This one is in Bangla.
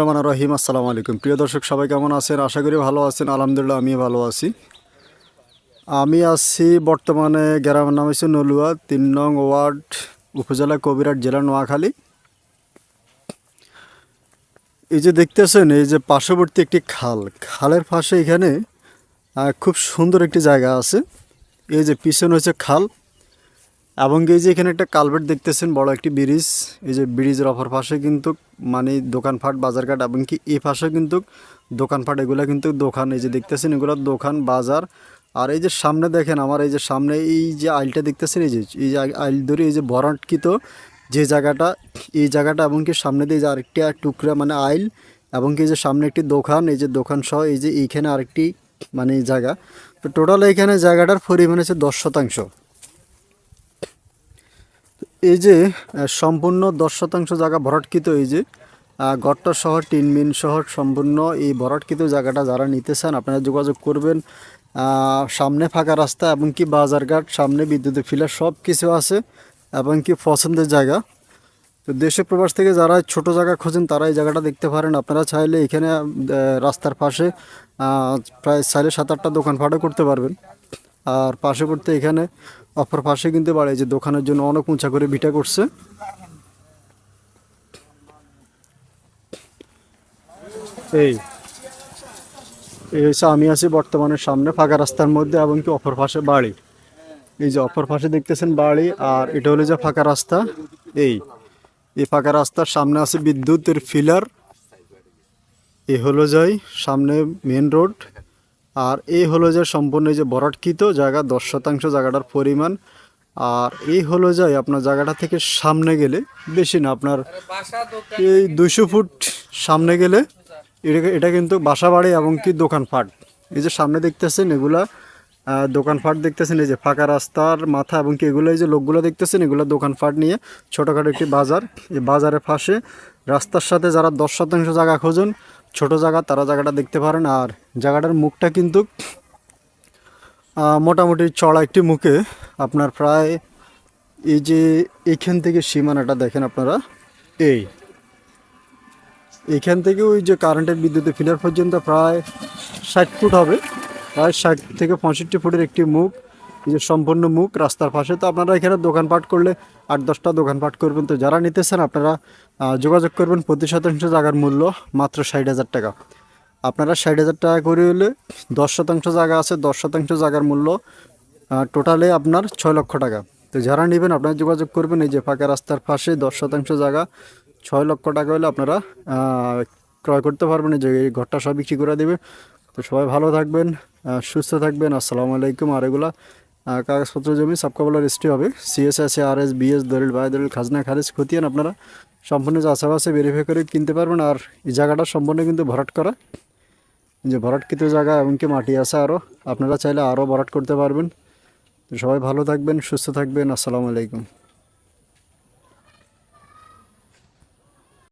রহমান রহিম, আসসালামু আলাইকুম। প্রিয় দর্শক, সবাই কেমন আছেন? আশা করি ভালো আছেন। আলহামদুলিল্লাহ আমি ভালো আছি। আমি আছি বর্তমানে গ্রামের নাম হচ্ছে নলুয়া, তিন নং ওয়ার্ড, উপজেলা কবিরাট জেলা নোয়াখালী। এই যে দেখতেছেন, এই যে পার্শ্ববর্তী একটি খাল। খালের পাশে এখানে খুব সুন্দর একটি জায়গা আছে। এই যে পিছনে হচ্ছে খাল। এবং এই যে এখানে একটা কালভার্ট দেখতেছেন বড় একটি ব্রিজ এই যে ব্রিজের অপর পাশে কিন্তু মানে দোকানপাট বাজারঘাট এবং কি এই পাশে কিন্তু দোকানপাট এগুলা কিন্তু দোকান এই যে দেখতেছেন এগুলো দোকান বাজার আর এই যে সামনে দেখেন আমার এই যে সামনে এই যে আইলটা দেখতেছেন এই যে এই যে আইল ধরে এই যে ভরাটকৃত যে জায়গাটা এই জায়গাটা এবং কি সামনে দিয়ে যে আরেকটি টুকরা মানে আইল এবং কি যে সামনে একটি দোকান এই যে দোকান সহ এই যে এইখানে আরেকটি মানে জায়গা তো টোটাল এইখানে জায়গাটার পরিমাণ হচ্ছে দশ শতাংশ এই যে সম্পূর্ণ দশ শতাংশ জায়গা ভরাটকৃত, এই যে গট্টা শহর টিনমিন শহর সম্পূর্ণ এই ভরাটকৃত জায়গাটা যারা নিতে চান, আপনারা যোগাযোগ করবেন। সামনে ফাঁকা রাস্তা এবং কি বাজারঘাট সামনে বিদ্যুতের ফিলার সব কিছু আছে এবং কি পছন্দের জায়গা। তো দেশে প্রবাস থেকে যারা ছোট জায়গা খোঁজেন, তারা এই জায়গাটা দেখতে পারেন। আপনারা চাইলে এখানে রাস্তার পাশে প্রায় সাড়ে সাত আটটা দোকান দোকানপাটও করতে পারবেন। আর পার্শ্ববর্তী এখানে অপর পাশে কিন্তু বাড়ি যে দোকানের জন্য অনেক উঁচা করে ভিটা করছে। এই এই হচ্ছে আমি আছি বর্তমানে সামনে ফাঁকা রাস্তার মধ্যে এবং কি অপর পাশে বাড়ি। এই যে অপর পাশে দেখতেছেন বাড়ি আর এটা হলো যে ফাঁকা রাস্তা। এই এই ফাঁকা রাস্তার সামনে আছে বিদ্যুতের ফিলার। এ হলো যাই সামনে মেন রোড আর এই হলো যে সম্পূর্ণ যে বরাটকৃত জায়গা, দশ শতাংশ জায়গাটার পরিমাণ। আর এই হলো যাই আপনার জায়গাটা থেকে সামনে গেলে, বেশি না, আপনার এই দুশো ফুট সামনে গেলে এটা এটা কিন্তু বাসা বাড়ি এবং কি দোকানপাট। এই যে সামনে দেখতেছেন এগুলা দোকানপাট দেখতেছেন, এই যে ফাঁকা রাস্তার মাথা এবং কি এগুলো, এই যে লোকগুলো দেখতেছেন, এগুলো দোকানপাট নিয়ে ছোটোখাটো একটি বাজার। এই বাজারের পাশে রাস্তার সাথে যারা দশ শতাংশ জায়গা খোঁজেন ছোট জায়গা, তারা জায়গাটা দেখতে পারেন। আর জায়গাটার মুখটা কিন্তু মোটামুটি চড়া একটি মুখে। আপনার প্রায় এই যে এইখান থেকে সীমানাটা দেখেন আপনারা, এই। এইখান থেকে ওই যে কারেন্টের বিদ্যুতের ফিলার পর্যন্ত প্রায় ষাট ফুট হবে। প্রায় ষাট থেকে পঁয়ষট্টি ফুটের একটি মুখ। এই যে সম্পূর্ণ মুখ রাস্তার পাশে, তো আপনারা এখানে দোকানপাট করলে আট দশটা দোকানপাট করবেন। তো যারা নিতেছেন আপনারা যোগাযোগ করবেন প্রতি শতাংশ জায়গার মূল্য, মাত্র ষাট হাজার টাকা। আপনারা ষাট হাজার টাকা করে হলে দশ শতাংশ জায়গা আছে, দশ শতাংশ জায়গার মূল্য টোটালে আপনার ছয় লক্ষ টাকা। তো যারা নেবেন আপনারা যোগাযোগ করবেন, এই যে ফাঁকা রাস্তার পাশে দশ শতাংশ জায়গা, ছয় লক্ষ টাকা হলে আপনারা ক্রয় করতে পারবেন। এই যে এই ঘরটা সব বিক্রি করে দেবে। তো সবাই ভালো থাকবেন সুস্থ থাকবেন। আসসালামু আলাইকুম। আর এগুলা কাগজপত্র জমি সাবকাবলা রেজিস্ট্রি হবে। সিএসএস আর এস বিএস দলিল বায় দলিল খাজনা, খারিজ, খতিয়ান আপনারা সম্পূর্ণ চাষাবাসে ভেরিফাই করে কিনতে পারবেন। আর এই জায়গাটা সম্পূর্ণ কিন্তু ভরাট করা। যে ভরাটকৃত জায়গা এমনকি মাটি আছে আরও আপনারা চাইলে আরও ভরাট করতে পারবেন। সবাই ভালো থাকবেন, সুস্থ থাকবেন। আসসালামু আলাইকুম।